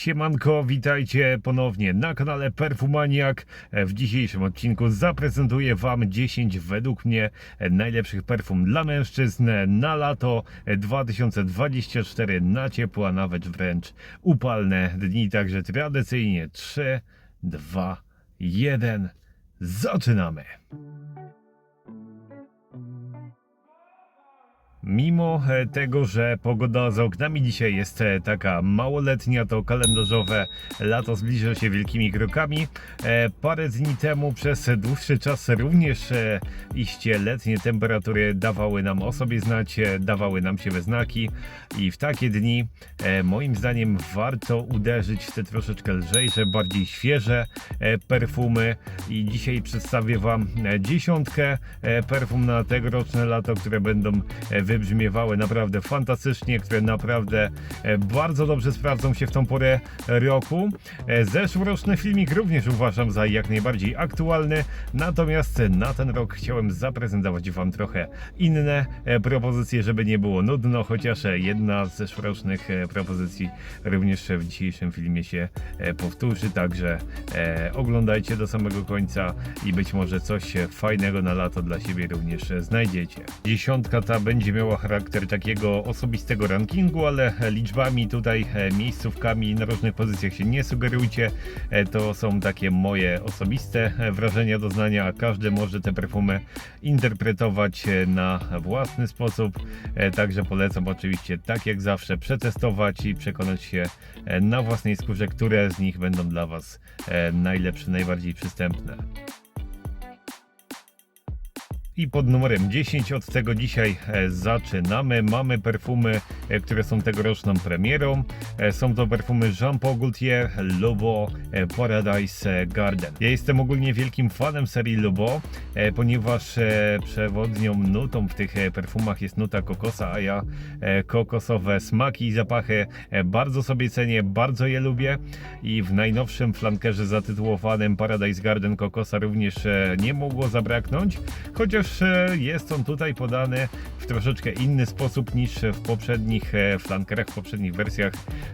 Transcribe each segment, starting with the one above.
Siemanko, witajcie ponownie na kanale Perfumaniak. W dzisiejszym odcinku zaprezentuję Wam 10 według mnie najlepszych perfum dla mężczyzn na lato 2024 na ciepło, a nawet wręcz upalne dni. Także tradycyjnie 3, 2, 1. Zaczynamy! Mimo e, tego, że pogoda za oknami dzisiaj jest e, taka małoletnia, to kalendarzowe lato zbliża się wielkimi krokami. E, Parę dni temu przez dłuższy czas również iście letnie temperatury dawały nam o sobie znać, dawały nam się we znaki i w takie dni moim zdaniem warto uderzyć w te troszeczkę lżejsze, bardziej świeże perfumy i dzisiaj przedstawię Wam dziesiątkę perfum na tegoroczne lato, które będą e, wybrzmiewały naprawdę fantastycznie, które naprawdę e, bardzo dobrze sprawdzą się w tą porę roku. E, Zeszłoroczny filmik również uważam za jak najbardziej aktualny, natomiast na ten rok chciałem zaprezentować Wam trochę inne e, propozycje, żeby nie było nudno, chociaż jedna z zeszłorocznych propozycji również w dzisiejszym filmie się powtórzy, także oglądajcie do samego końca i być może coś fajnego na lato dla siebie również znajdziecie. Dziesiątka ta będzie miała charakter takiego osobistego rankingu, ale liczbami tutaj, e, miejscówkami na różnych pozycjach się nie sugerujcie. E, To są takie moje osobiste e, wrażenia, doznania, a każdy może te perfumy interpretować na własny sposób. Także polecam oczywiście tak jak zawsze przetestować i przekonać się na własnej skórze, które z nich będą dla Was najlepsze, najbardziej przystępne. I pod numerem 10 od tego dzisiaj e, zaczynamy. Mamy perfumy, e, które są tegoroczną premierą. E, Są to perfumy Jean Paul Gaultier, Lobo, Paradise Garden. Ja jestem ogólnie wielkim fanem serii Lobo, ponieważ przewodnią nutą w tych perfumach jest nuta kokosa, a ja kokosowe smaki i zapachy bardzo sobie cenię, bardzo je lubię i w najnowszym flankerze zatytułowanym Paradise Garden kokosa również nie mogło zabraknąć, chociaż e, jest on tutaj podany w troszeczkę inny sposób niż w poprzednich e, flankerach, w poprzednich wersjach,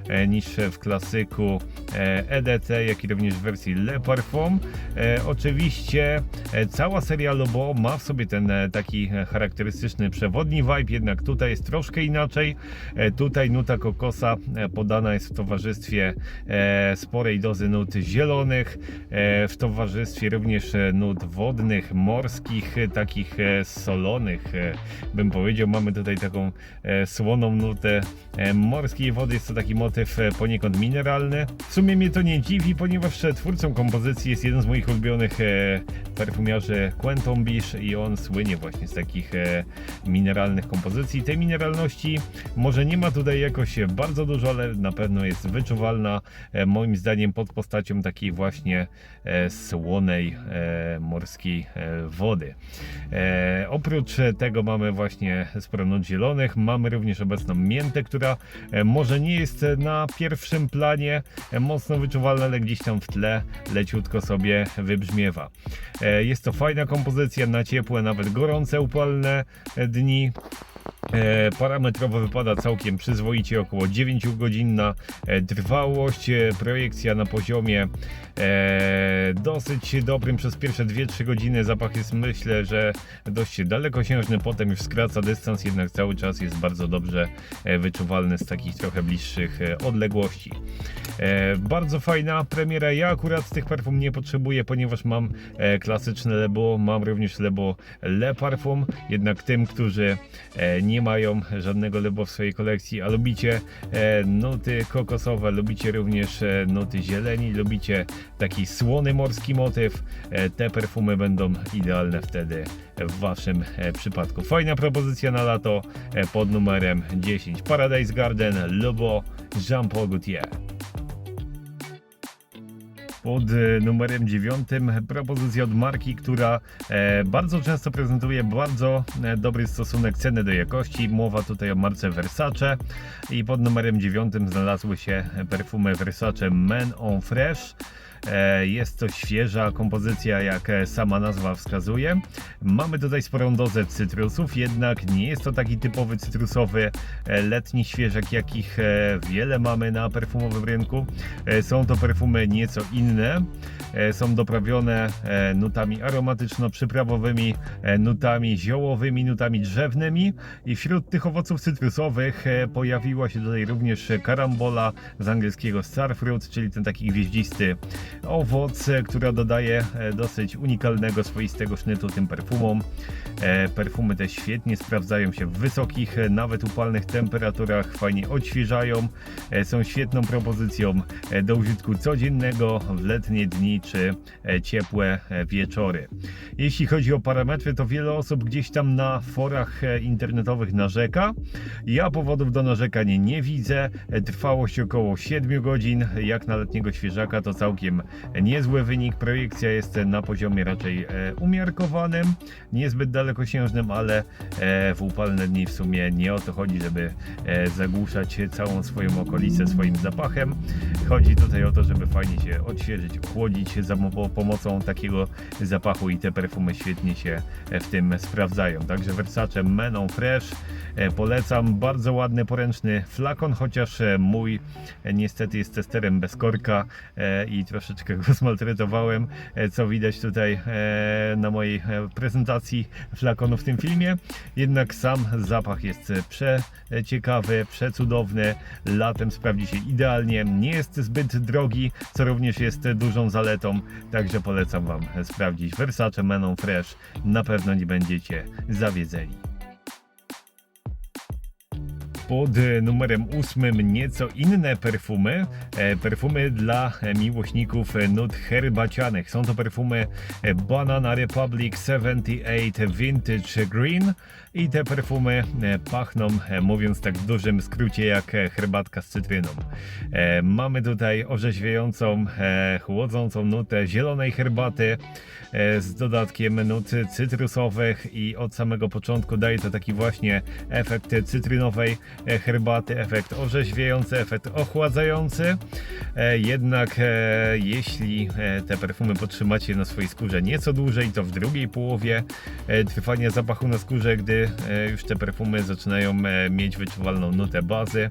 e, niż w klasyku e, EDT, jak i również w wersji Le Parfum. E, Oczywiście e, cała seria Lobo ma w sobie ten e, taki e, charakterystyczny przewodni vibe, jednak tutaj jest troszkę inaczej. E, Tutaj nuta kokosa e, podana jest w towarzystwie e, sporej dozy nut zielonych, e, w towarzystwie również e, nut wodnych, morskich, e, takich e, solonych, e, bym powiedział. Mamy tutaj taką e, słoną nutę morskiej wody. Jest to taki motyw poniekąd mineralny. W sumie mnie to nie dziwi, ponieważ twórcą kompozycji jest jeden z moich ulubionych perfumiarzy Quentin Bish i on słynie właśnie z takich mineralnych kompozycji. Tej mineralności może nie ma tutaj jakoś bardzo dużo, ale na pewno jest wyczuwalna moim zdaniem pod postacią takiej właśnie słonej morskiej wody. E, oprócz tego mamy właśnie nut zielonych, mamy również obecną miętę, która e, może nie jest na pierwszym planie e, mocno wyczuwalna, ale gdzieś tam w tle leciutko sobie wybrzmiewa. E, jest to fajna kompozycja na ciepłe, nawet gorące, upalne e, dni. E, parametrowo wypada całkiem przyzwoicie, około 9 godzin na e, trwałość. E, projekcja na poziomie dosyć dobrym przez pierwsze 2-3 godziny. Zapach jest myślę, że dość dalekosiężny, potem już skraca dystans, jednak cały czas jest bardzo dobrze wyczuwalny z takich trochę bliższych odległości. Bardzo fajna premiera. Ja akurat tych perfum nie potrzebuję, ponieważ mam klasyczne Lebo, mam również Lebo Le Parfum. Jednak tym, którzy e, nie mają żadnego Lebo w swojej kolekcji, a lubicie e, nuty kokosowe, lubicie również e, nuty zieleni, lubicie taki słony morski motyw, e, te perfumy będą idealne wtedy w Waszym przypadku. Fajna propozycja na lato pod numerem 10. Paradise Garden, Lobo, Jean Paul Gaultier. Pod e, numerem 9 propozycja od marki, która e, bardzo często prezentuje bardzo e, dobry stosunek ceny do jakości. Mowa tutaj o marce Versace i pod numerem 9 znalazły się perfumy Versace Men on Fresh. E, Jest to świeża kompozycja, jak e, sama nazwa wskazuje. Mamy tutaj sporą dozę cytrusów, jednak nie jest to taki typowy cytrusowy e, letni świeżak, jakich wiele mamy na perfumowym rynku. Są to perfumy nieco inne. E, Są doprawione e, nutami aromatyczno-przyprawowymi, e, nutami ziołowymi, nutami drzewnymi i wśród tych owoców cytrusowych pojawiła się tutaj również karambola z angielskiego starfruit, czyli ten taki gwieździsty owoc, która dodaje dosyć unikalnego, swoistego sznytu tym perfumom. Perfumy te świetnie sprawdzają się w wysokich, nawet upalnych temperaturach, fajnie odświeżają, są świetną propozycją do użytku codziennego w letnie dni czy e, ciepłe e, wieczory. Jeśli chodzi o parametry, to wiele osób gdzieś tam na forach e, internetowych narzeka. Ja powodów do narzekania nie widzę. Trwałość około 7 godzin. Jak na letniego świeżaka to całkiem niezły wynik. Projekcja jest na poziomie raczej umiarkowanym, niezbyt dalekosiężnym, ale w upalne dni w sumie nie o to chodzi, żeby zagłuszać całą swoją okolicę swoim zapachem. Chodzi tutaj o to, żeby fajnie się odświeżyć, ochłodzić za mo- pomocą takiego zapachu i te perfumy świetnie się e, w tym sprawdzają. Także Versace Menon Fresh e, polecam. Bardzo ładny poręczny flakon, chociaż e, mój niestety jest testerem bez korka i troszeczkę go zmaltretowałem, co widać tutaj na mojej prezentacji flakonu w tym filmie. Jednak sam zapach jest przeciekawy, przecudowny. Latem sprawdzi się idealnie. Nie jest zbyt drogi, co również jest dużą zaletą. Także polecam Wam sprawdzić Versace Menon Fresh. Na pewno nie będziecie zawiedzeni. Pod numerem ósmym nieco inne perfumy. E, Perfumy dla miłośników nut herbacianych. Są to perfumy Banana Republic 78 Vintage Green. I te perfumy e, pachną, e, mówiąc tak w dużym skrócie, jak e, herbatka z cytryną. Mamy tutaj orzeźwiającą, chłodzącą nutę zielonej herbaty z dodatkiem nut cytrusowych i od samego początku daje to taki właśnie efekt cytrynowej herbaty, efekt orzeźwiający, efekt ochładzający. Jednak jeśli te perfumy potrzymacie na swojej skórze nieco dłużej, to w drugiej połowie trwania zapachu na skórze, gdy e, już te perfumy zaczynają e, mieć wyczuwalną nutę bazy,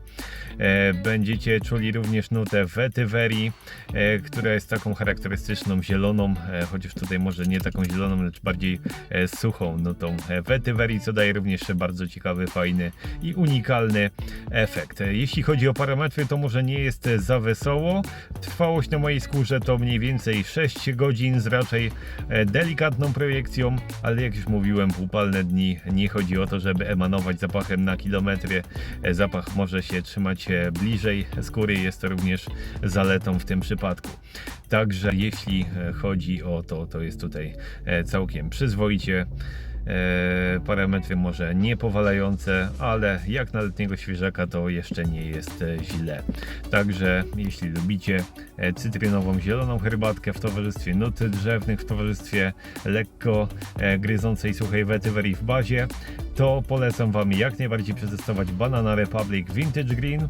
e, będziecie czuli również nutę wetyverii, e, która jest taką charakterystyczną zieloną, chociaż tutaj może nie taką zieloną, lecz bardziej suchą nutą wetyverii, co daje również bardzo ciekawy, fajny i unikalny efekt. Jeśli chodzi o parametry, to może nie jest za wesoło. Trwałość na mojej skórze to mniej więcej 6 godzin z raczej delikatną projekcją, ale jak już mówiłem, w upalne dni nie chodzi o to, żeby emanować zapachem na kilometry. E, Zapach może się trzymać e, bliżej skóry, jest to również zaletą w tym przypadku. Także jeśli e, chodzi o to, to jest tutaj całkiem przyzwoicie. E, parametry może nie powalające, ale jak na letniego świeżaka to jeszcze nie jest e, źle. Także jeśli lubicie e, cytrynową zieloną herbatkę w towarzystwie nut drzewnych, w towarzystwie lekko gryzącej suchej wetywerii w bazie, to polecam Wam jak najbardziej przetestować Banana Republic Vintage Green.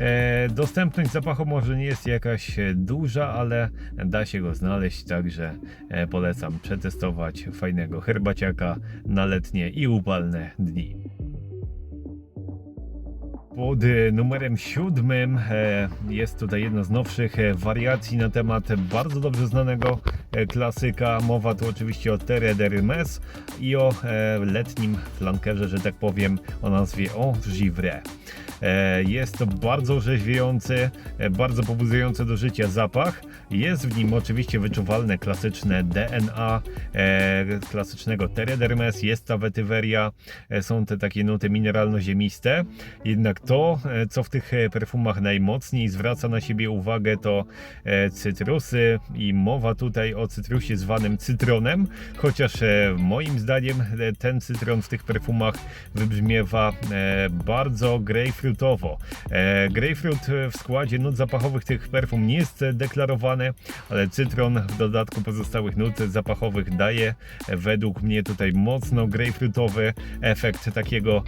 E, Dostępność zapachu może nie jest jakaś e, duża, ale da się go znaleźć, także e, polecam przetestować fajnego herbaciaka na letnie i upalne dni. Pod e, numerem siódmym e, jest tutaj jedna z nowszych e, wariacji na temat bardzo dobrze znanego klasyka. Mowa tu oczywiście o Terre de i o letnim flankerze, że tak powiem, o nazwie Givre. E, Jest to bardzo orzeźwiający, bardzo pobudzający do życia zapach. Jest w nim oczywiście wyczuwalne klasyczne DNA klasycznego Terre d'Hermes, jest ta wetyweria, są te takie nuty mineralno-ziemiste. Jednak to, e, co w tych e, perfumach najmocniej zwraca na siebie uwagę, to e, cytrusy i mowa tutaj o cytrusie zwanym cytronem, chociaż moim zdaniem ten cytron w tych perfumach wybrzmiewa bardzo grejpfrutowo. Grejpfrut w składzie nut zapachowych tych perfum nie jest deklarowany, ale cytron w dodatku pozostałych nut zapachowych daje według mnie tutaj mocno grejpfrutowy efekt takiego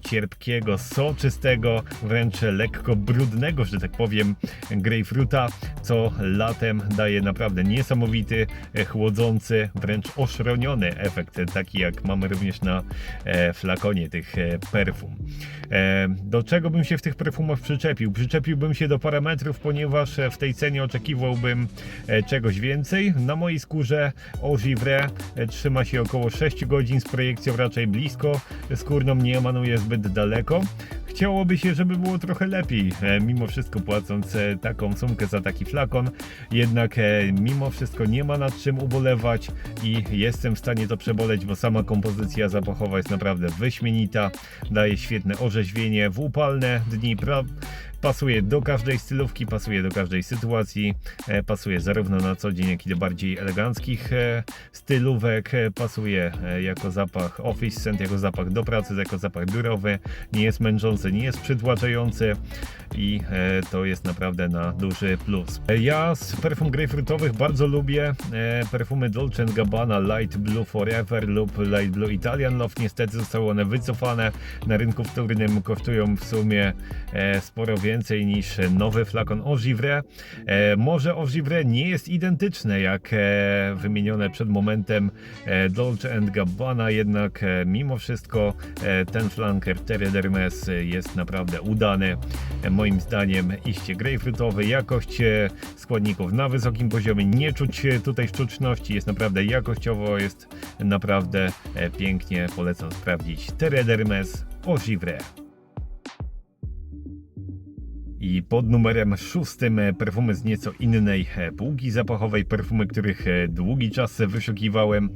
cierpkiego, soczystego gęstego, wręcz lekko brudnego, że tak powiem, grejpfruta, co latem daje naprawdę niesamowity, e, chłodzący, wręcz oszroniony efekt, taki jak mamy również na e, flakonie tych e, perfum. E, do czego bym się w tych perfumach przyczepił? Przyczepiłbym się do parametrów, ponieważ e, w tej cenie oczekiwałbym e, czegoś więcej. Na mojej skórze Ogivre e, trzyma się około 6 godzin z projekcją raczej blisko, skórną nie emanuje zbyt daleko. Chciałoby się, żeby było trochę lepiej, e, mimo wszystko płacąc e, taką sumkę za taki flakon, jednak e, mimo wszystko nie ma nad czym ubolewać i jestem w stanie to przeboleć, bo sama kompozycja zapachowa jest naprawdę wyśmienita, daje świetne orzeźwienie w upalne dni, pra- pasuje do każdej stylówki, pasuje do każdej sytuacji, e, pasuje zarówno na co dzień, jak i do bardziej eleganckich e, stylówek, e, pasuje jako zapach office scent, jako zapach do pracy, jako zapach biurowy, nie jest męczący, nie jest przytłaczający i to jest naprawdę na duży plus. Ja z perfum grejpfrutowych bardzo lubię perfumy Dolce Gabbana Light Blue Forever lub Light Blue Italian Love. Niestety zostały one wycofane. Na rynku wtórnym kosztują w sumie sporo więcej niż nowy flakon Ogivre. E, może Ogivre nie jest identyczne jak e, wymienione przed momentem e, Dolce Gabbana, jednak mimo wszystko ten flanker Terre d'Hermes jest naprawdę udany. Moim zdaniem iście grejpfrutowy, jakość składników na wysokim poziomie, nie czuć tutaj sztuczności, jest naprawdę jakościowo, jest naprawdę pięknie, polecam sprawdzić Terre d'Hermes Ogivre. I pod numerem szóstym e, perfumy z nieco innej e, półki zapachowej, perfumy, których e, długi czas wyszukiwałem.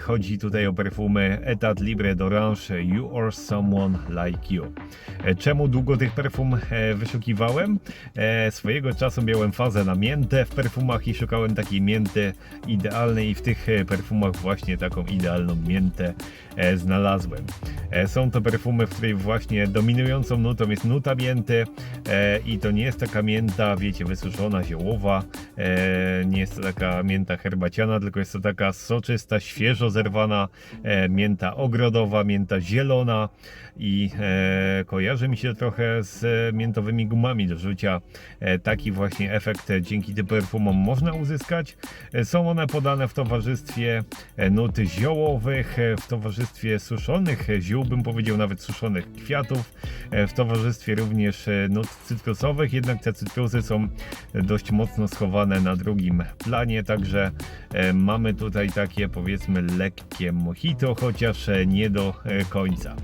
Chodzi tutaj o perfumy Etat Libre d'Orange You or Someone Like You. Czemu długo tych perfum wyszukiwałem? Swojego czasu miałem fazę na miętę w perfumach i szukałem takiej mięty idealnej i w tych perfumach właśnie taką idealną miętę znalazłem. Są to perfumy, w której właśnie dominującą nutą jest nuta mięty e, i to nie jest taka mięta, wiecie, wysuszona, ziołowa, e, nie jest to taka mięta herbaciana, tylko jest to taka soczysta, świeżo zerwana e, mięta ogrodowa, mięta zielona i e, kojarzy mi się trochę z e, miętowymi gumami do rzucia. E, taki właśnie efekt e, dzięki tym perfumom można uzyskać. E, są one podane w towarzystwie e, nut ziołowych, w towarzystwie suszonych ziół, bym powiedział nawet suszonych kwiatów, w towarzystwie również nut cytrusowych, jednak te cytrusy są dość mocno schowane na drugim planie, także mamy tutaj takie powiedzmy lekkie mojito, chociaż nie do końca.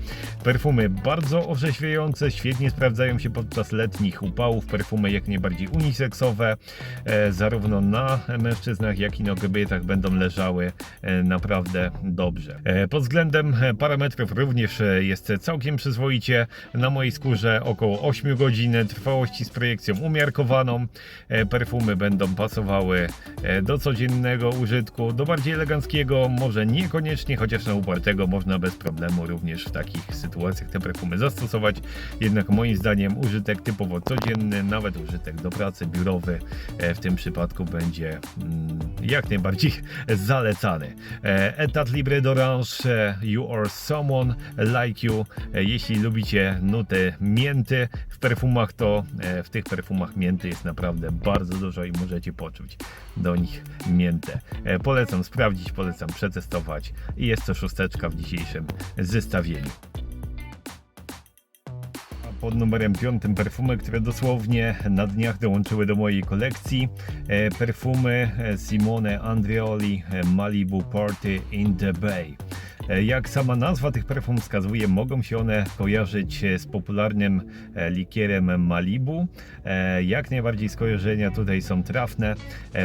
Perfumy bardzo orzeźwiające, świetnie sprawdzają się podczas letnich upałów, perfumy jak najbardziej uniseksowe, e, zarówno na mężczyznach, jak i na kobietach będą leżały e, naprawdę dobrze. E, Pod względem parametrów również jest całkiem przyzwoicie. Na mojej skórze około 8 godzin trwałości z projekcją umiarkowaną. Perfumy będą pasowały do codziennego użytku, do bardziej eleganckiego, może niekoniecznie, chociaż na upartego można bez problemu również w takich sytuacjach te perfumy zastosować. Jednak moim zdaniem użytek typowo codzienny, nawet użytek do pracy, biurowy e, w tym przypadku będzie mm, jak najbardziej zalecany. E, Etat Libre d'Orange, e, You or Someone Like You. Jeśli lubicie nuty mięty w perfumach, to w tych perfumach mięty jest naprawdę bardzo dużo i możecie poczuć do nich miętę. Polecam sprawdzić, polecam przetestować i jest to szósteczka w dzisiejszym zestawieniu pod numerem piątym perfumy, które dosłownie na dniach dołączyły do mojej kolekcji. E, Perfumy e, Simone Andreoli e, Malibu Party in the Bay. E, Jak sama nazwa tych perfum wskazuje, mogą się one kojarzyć e, z popularnym e, likierem Malibu. Jak najbardziej skojarzenia tutaj są trafne.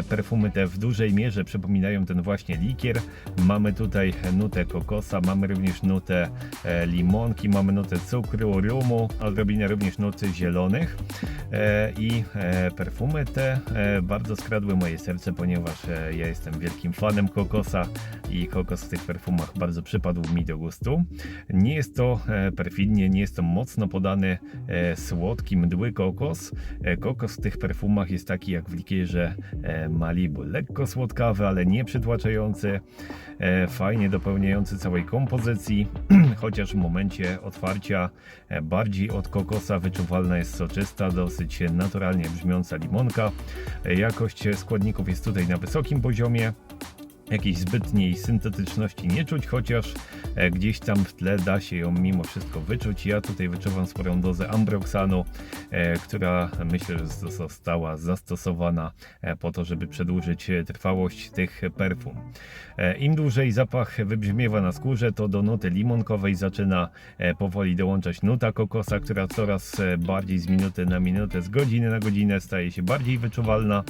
Perfumy te w dużej mierze przypominają ten właśnie likier. Mamy tutaj nutę kokosa, mamy również nutę limonki, mamy nutę cukru, rumu, odrobinę również nuty zielonych. I perfumy te bardzo skradły moje serce, ponieważ ja jestem wielkim fanem kokosa i kokos w tych perfumach bardzo przypadł mi do gustu. Nie jest to e, perfidnie, nie jest to mocno podany e, słodki mdły kokos. E, kokos w tych perfumach jest taki jak w likierze Malibu. Lekko słodkawy, ale nie przytłaczający, fajnie dopełniający całej kompozycji, chociaż w momencie otwarcia bardziej od kokosa wyczuwalna jest soczysta, dosyć naturalnie brzmiąca limonka. Jakość składników jest tutaj na wysokim poziomie. Jakiejś zbytniej syntetyczności nie czuć, chociaż e, gdzieś tam w tle da się ją mimo wszystko wyczuć. Ja tutaj wyczuwam sporą dozę ambroxanu, e, która myślę, że została zastosowana e, po to, żeby przedłużyć trwałość tych perfum. Im dłużej zapach wybrzmiewa na skórze, to do nuty limonkowej zaczyna powoli dołączać nuta kokosa, która coraz bardziej z minuty na minutę, z godziny na godzinę staje się bardziej wyczuwalna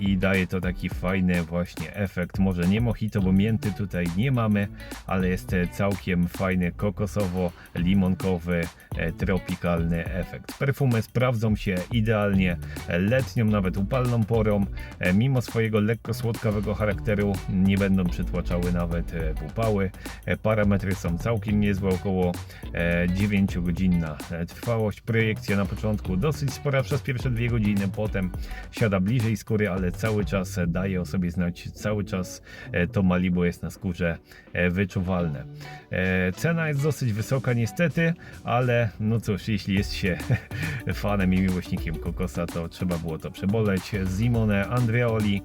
i daje to taki fajny właśnie efekt. Może nie mojito, bo mięty tutaj nie mamy, ale jest e, całkiem fajny kokosowo-limonkowy, e, tropikalny efekt. Perfumy sprawdzą się idealnie e, letnią, nawet upalną porą. Mimo swojego lekko słodkawego charakteru nie będą przytłaczały nawet w upały. E, Parametry są całkiem niezłe, około e, 9 godzin na trwałość. Projekcja na początku dosyć spora przez pierwsze dwie godziny, potem siada bliżej skóry, ale cały czas daje o sobie znać, cały czas e, to Malibu jest na skórze e, wyczuwalne. E, Cena jest dosyć wysoka niestety, ale no cóż, jeśli jest się fanem i miłośnikiem kokosa, to trzeba było to przeboleć. Simone Andreoli,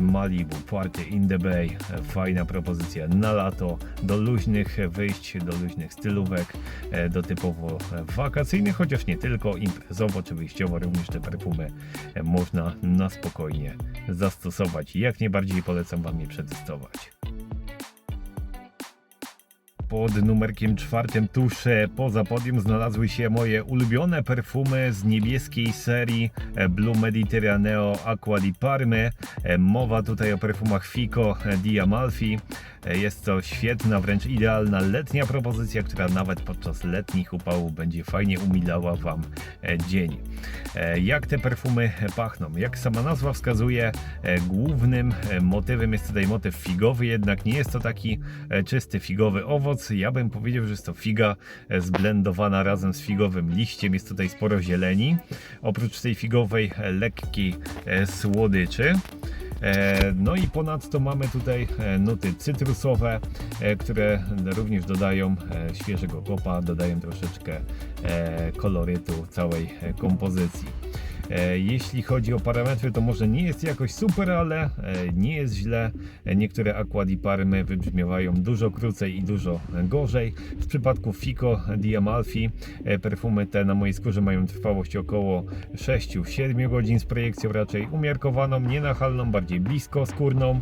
Malibu, Party in the Bay, fajna propozycja na lato, do luźnych wyjść, do luźnych stylówek, do typowo wakacyjnych, chociaż nie tylko, imprezowo czy wyjściowo również te perfumy można na spokojnie zastosować. Jak najbardziej polecam Wam je przetestować. Pod numerkiem czwartym tuż poza podium znalazły się moje ulubione perfumy z niebieskiej serii e, Blue Mediterraneo Aqua di Parme. E, Mowa tutaj o perfumach Fico e, di Amalfi. Jest to świetna, wręcz idealna letnia propozycja, która nawet podczas letnich upałów będzie fajnie umilała Wam e, dzień. E, Jak te perfumy pachną? Jak sama nazwa wskazuje, e, głównym motywem jest tutaj motyw figowy, jednak nie jest to taki czysty figowy owoc. Ja bym powiedział, że jest to figa zblendowana razem z figowym liściem. Jest tutaj sporo zieleni. Oprócz tej figowej lekkiej słodyczy. E, No i ponadto mamy tutaj e, nuty cytrusowe, e, które również dodają świeżego kopa, dodają troszeczkę kolorytu całej kompozycji. E, Jeśli chodzi o parametry, to może nie jest jakoś super, ale e, nie jest źle. E, Niektóre Aqua di Parme wybrzmiewają dużo krócej i dużo gorzej. W przypadku Fico di Amalfi perfumy te na mojej skórze mają trwałość około 6-7 godzin z projekcją raczej umiarkowaną, nienachalną, bardziej blisko skórną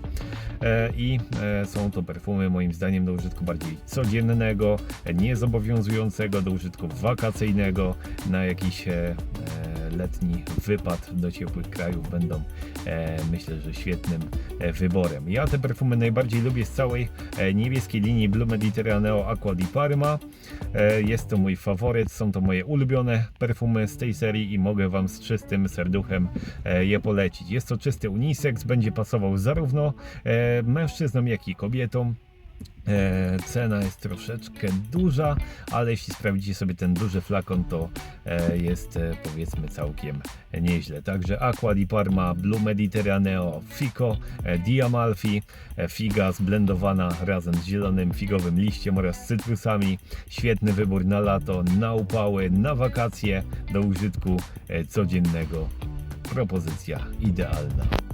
i są to perfumy moim zdaniem do użytku bardziej codziennego, niezobowiązującego, do użytku wakacyjnego, na jakiś letni wypad do ciepłych krajów będą e, myślę, że świetnym e, wyborem. Ja te perfumy najbardziej lubię z całej e, niebieskiej linii Blue Mediterraneo Aqua di Parma. Jest to mój faworyt, są to moje ulubione perfumy z tej serii i mogę Wam z czystym serduchem je polecić. Jest to czysty unisex, będzie pasował zarówno mężczyznom, jak i kobietom. E, cena jest troszeczkę duża, ale jeśli sprawdzicie sobie ten duży flakon, to e, jest e, powiedzmy całkiem nieźle. Także Aqua di Parma, Blue Mediterraneo, Fico, di Amalfi, figa zblendowana razem z zielonym figowym liściem oraz cytrusami. Świetny wybór na lato, na upały, na wakacje, do użytku codziennego. Propozycja idealna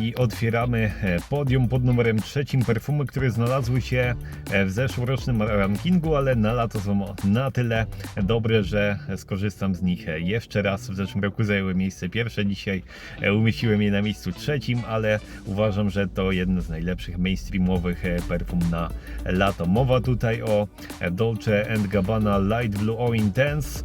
i otwieramy e, podium pod numerem trzecim. Perfumy, które znalazły się e, w zeszłorocznym rankingu, ale na lato są na tyle dobre, że skorzystam z nich e, jeszcze raz. W zeszłym roku zajęły miejsce pierwsze, dzisiaj umieściłem je na miejscu trzecim, ale uważam, że to jedno z najlepszych mainstreamowych perfum na lato. Mowa tutaj o Dolce Gabbana Light Blue O Intense.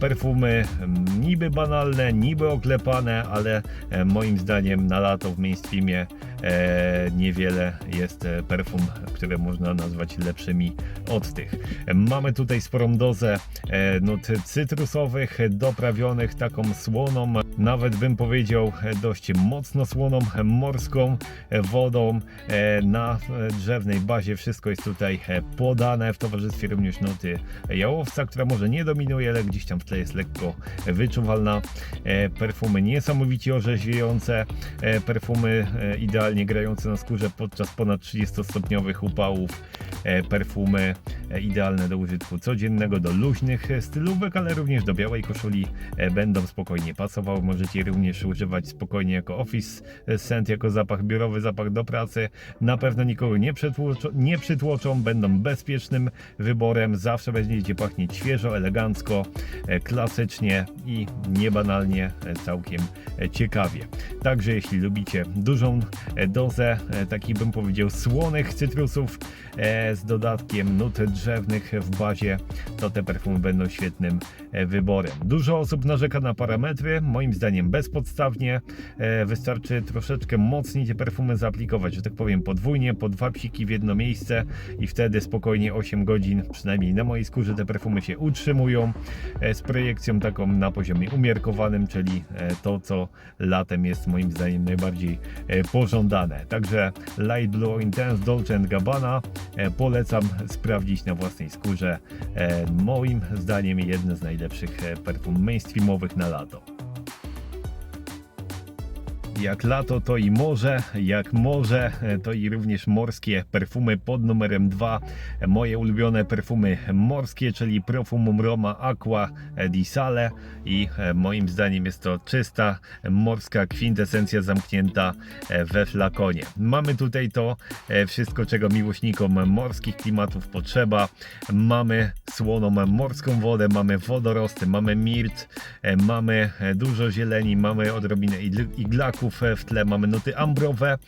Perfumy mm, niby banalne, niby oklepane, ale moim zdaniem na lato w mainstreamie e, niewiele jest e, perfum, które można nazwać lepszymi od tych. Mamy tutaj sporą dozę e, nut cytrusowych, doprawionych taką słoną, nawet bym powiedział dość mocno słoną, morską wodą e, na drzewnej bazie. Wszystko jest tutaj e, podane w towarzystwie również nuty jałowca, która może nie dominuje, ale gdzieś tam w tle jest lekko wyczuwalna. E, Perfumy niesamowicie orzeźwiające, e, perfumy e, idealnie grające na skórze podczas ponad 30-stopniowych upałów, e, perfumy e, idealne do użytku codziennego, do luźnych stylówek, ale również do białej koszuli będą spokojnie pasowały. Możecie je również używać spokojnie jako office scent, jako zapach biurowy, zapach do pracy. Na pewno nikogo nie, przytłoczą, nie przytłoczą, będą bezpiecznym wyborem. Zawsze będziecie pachnieć świeżo, elegancko, klasycznie i niebanalnie, całkiem ciekawie. Także jeśli lubicie dużą dozę e, takich bym powiedział słonych cytrusów e, z dodatkiem nut drzewnych w bazie, to te perfumy będą świetnym e, wyborem. Dużo osób narzeka na parametry, moim zdaniem bezpodstawnie. Wystarczy troszeczkę mocniej te perfumy zaaplikować, że tak powiem podwójnie, po dwa psiki w jedno miejsce i wtedy spokojnie 8 godzin, przynajmniej na mojej skórze te perfumy się utrzymują z projekcją taką na poziomie umiarkowanym, czyli to co latem jest moim zdaniem najbardziej pożądane. Także Light Blue Intense Dolce Gabbana e, polecam sprawdzić na własnej skórze. E, Moim zdaniem jedne z najlepszych e, perfum mainstreamowych na lato. Jak lato, to i morze, jak morze, e, to i również morskie perfumy pod numerem 2. Moje ulubione perfumy morskie, czyli Profumum Roma Aqua di Sale i e, moim zdaniem jest to czysta morska kwintesencja zamknięta e, we flakonie. Mamy tutaj to e, wszystko, czego miłośnikom morskich klimatów potrzeba. Mamy słoną morską wodę, mamy wodorosty, mamy mirt, e, mamy e, dużo zieleni, mamy odrobinę igl- iglaków w tle, mamy nuty ambrowe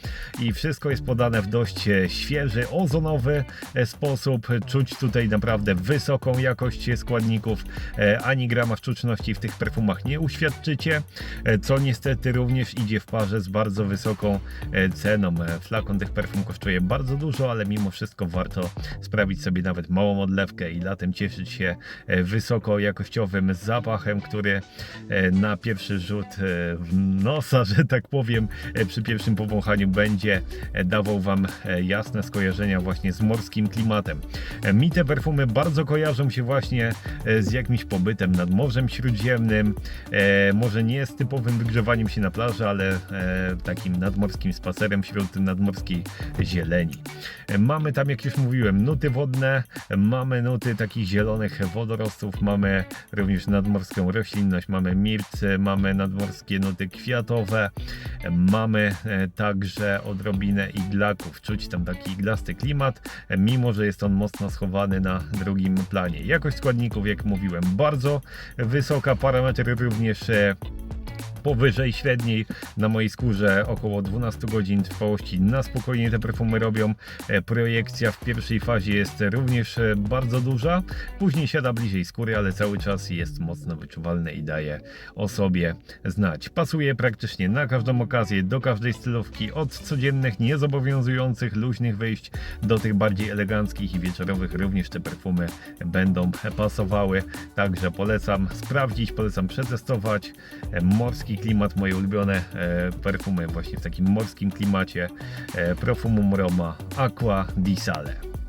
i wszystko jest podane w dość e, świeży, ozonowy e, sposób. Czuć tutaj naprawdę wysoką jakość składników, e, ani grama sztuczności w tych perfumach nie uświadczycie, co niestety również idzie w parze z bardzo wysoką ceną. Flakon tych perfum kosztuje bardzo dużo, ale mimo wszystko warto sprawić sobie nawet małą odlewkę i latem cieszyć się e, wysoko jakościowym zapachem, który na pierwszy rzut w nosa, że tak powiem, e, przy pierwszym powąchaniu będzie e, dawał Wam e, jasne skojarzenia właśnie z morskim klimatem. Mi te perfumy bardzo kojarzą się właśnie z jakimś pobytem nad Morzem Śródziemnym, może nie z typowym wygrzewaniem się na plaży, ale takim nadmorskim spacerem wśród nadmorskiej zieleni. Mamy tam, jak już mówiłem, nuty wodne, mamy nuty takich zielonych wodorostów, mamy również nadmorską roślinność, mamy mirt, mamy nadmorskie nuty kwiatowe, mamy e, także odrobinę iglaków. Czuć tam taki iglasty klimat, e, mimo że jest on mocno schowany na drugim planie. Jakość składników, jak mówiłem, bardzo wysoka, parametry również e, powyżej średniej na mojej skórze około 12 godzin trwałości. Na spokojnie te perfumy robią. E, projekcja w pierwszej fazie jest również e, bardzo duża. Później siada bliżej skóry ale cały czas jest mocno wyczuwalne i daje o sobie znać. Pasuje praktycznie na każdą okazję do każdej stylówki od codziennych niezobowiązujących luźnych wyjść do tych bardziej eleganckich i wieczorowych. Również te perfumy będą pasowały. Także polecam sprawdzić polecam przetestować. E, klimat, moje ulubione e, perfumy właśnie w takim morskim klimacie e, Profumum Roma Aqua di Sale.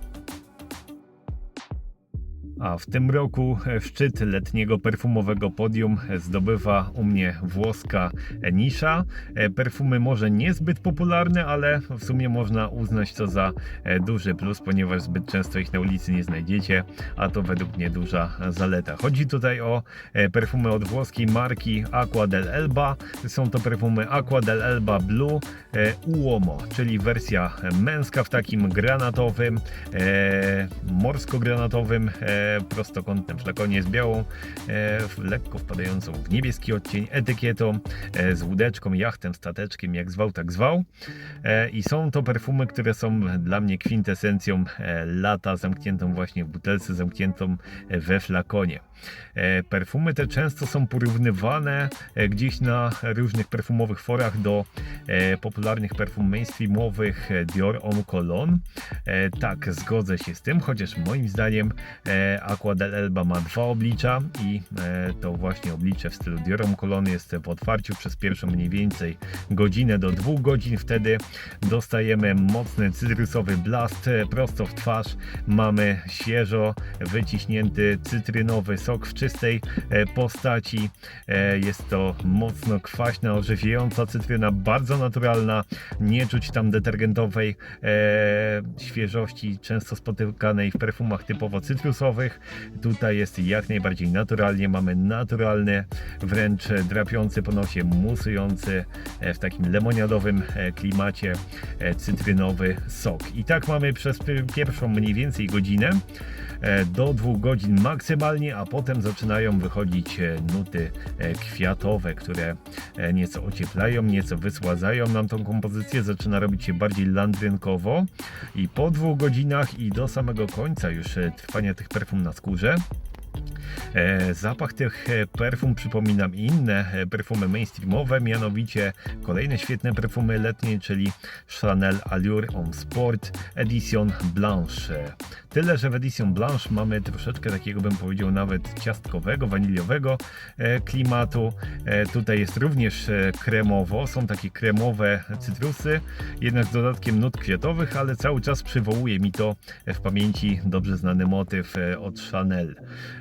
A w tym roku e, szczyt letniego perfumowego podium zdobywa u mnie włoska nisza. E, Perfumy może niezbyt popularne, ale w sumie można uznać to za e, duży plus, ponieważ zbyt często ich na ulicy nie znajdziecie, a to według mnie duża zaleta. Chodzi tutaj o perfumy od włoskiej marki Aqua del Elba. Są to perfumy Aqua del Elba Blue Uomo, czyli wersja męska w takim granatowym, morsko-granatowym prostokątnym flakonie z białą, e, lekko wpadającą w niebieski odcień etykietą, e, z łódeczką, jachtem, stateczkiem, jak zwał, tak zwał. E, I są to perfumy, które są dla mnie kwintesencją lata, zamkniętą właśnie w butelce, zamkniętą we flakonie. Perfumy te często są porównywane gdzieś na różnych perfumowych forach do popularnych perfum mainstreamowych Dior Homme Cologne. Tak, zgodzę się z tym, chociaż moim zdaniem Aqua del Elba ma dwa oblicza i e, to właśnie oblicze w stylu Dior Homme Cologne jest w otwarciu przez pierwszą mniej więcej godzinę do dwóch godzin. Wtedy dostajemy mocny cytrusowy blast prosto w twarz. Mamy świeżo wyciśnięty cytrynowy sok w czystej e, postaci. E, Jest to mocno kwaśna, orzeźwiająca cytryna, bardzo naturalna. Nie czuć tam detergentowej świeżości, często spotykanej w perfumach typowo cytrusowych. Tutaj jest jak najbardziej naturalnie. Mamy naturalny, wręcz drapiący po nosie, musujący e, w takim lemoniadowym e, klimacie e, cytrynowy sok. I tak mamy przez pi- pierwszą mniej więcej godzinę do dwóch godzin maksymalnie, a potem zaczynają wychodzić e, nuty e, kwiatowe, które e, nieco ocieplają, nieco wysładzają nam tą kompozycję, zaczyna robić się bardziej landrynkowo. I po dwóch godzinach i do samego końca już e, trwania tych perfum na skórze E, Zapach tych e, perfum przypomina mi inne e, perfumy mainstreamowe, mianowicie kolejne świetne perfumy letnie, czyli Chanel Allure Homme Sport Edition Blanche. Tyle, że w Edition Blanche mamy troszeczkę takiego, bym powiedział, nawet ciastkowego, waniliowego e, klimatu. E, Tutaj jest również e, kremowo, są takie kremowe cytrusy, jednak z dodatkiem nut kwiatowych, ale cały czas przywołuje mi to w pamięci dobrze znany motyw e, od Chanel.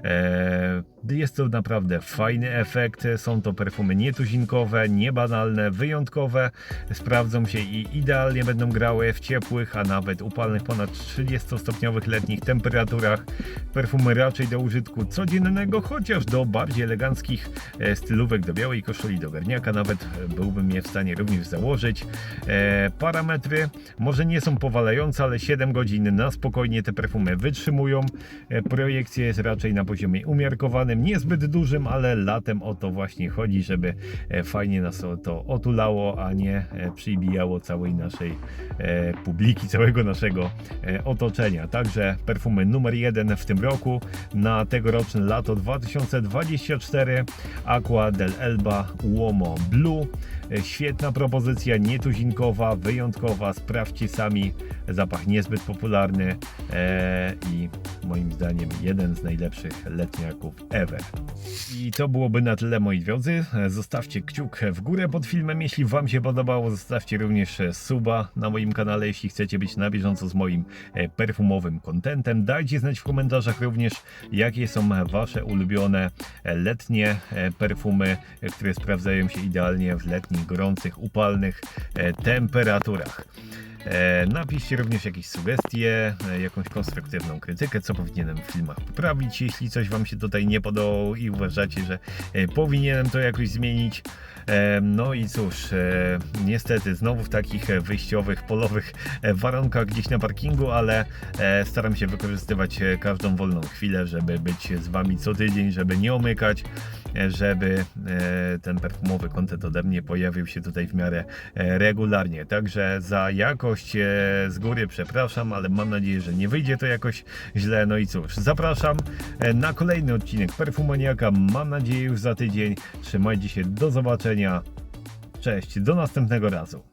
E, Jest to naprawdę fajny efekt. Są to perfumy nietuzinkowe, niebanalne, wyjątkowe. Sprawdzą się i idealnie będą grały w ciepłych, a nawet upalnych ponad 30-stopniowych letnich temperaturach. Perfumy raczej do użytku codziennego, chociaż do bardziej eleganckich e, stylówek, do białej koszuli, do garniaka nawet byłbym je w stanie również założyć. E, Parametry może nie są powalające, ale 7 godzin na spokojnie te perfumy wytrzymują. E, Projekcja jest raczej na poziomie umiarkowanym, niezbyt dużym, ale latem o to właśnie chodzi, żeby e, fajnie nas to otulało, a nie e, przybijało całej naszej e, publiki, całego naszego otoczenia. Także perfumy numer jeden w tym roku na tegoroczne lato 2024 Aqua del Elba Uomo Blue. Świetna propozycja, nietuzinkowa, wyjątkowa. Sprawdźcie sami. Zapach niezbyt popularny e, i moim zdaniem jeden z najlepszych letniaków ever. I to byłoby na tyle moi drodzy. Zostawcie kciuk w górę pod filmem, jeśli Wam się podobało. Zostawcie również suba na moim kanale, jeśli chcecie być na bieżąco z moim e, perfumowym contentem. Dajcie znać w komentarzach również, jakie są Wasze ulubione e, letnie e, perfumy, które sprawdzają się idealnie w letnich, gorących, upalnych e, temperaturach. E, Napiszcie również jakieś sugestie, e, jakąś konstruktywną krytykę, co powinienem w filmach poprawić, jeśli coś Wam się tutaj nie podobało i uważacie, że powinienem to jakoś zmienić. E, No i cóż, e, niestety znowu w takich e, wyjściowych, polowych warunkach gdzieś na parkingu, ale staram się wykorzystywać każdą wolną chwilę, żeby być z Wami co tydzień, żeby nie omykać, żeby ten perfumowy kontent ode mnie pojawił się tutaj w miarę regularnie. Także za jakość z góry przepraszam, ale mam nadzieję, że nie wyjdzie to jakoś źle. No i cóż, zapraszam na kolejny odcinek Perfumaniaka. Mam nadzieję już za tydzień. Trzymajcie się, do Cześć, do następnego razu.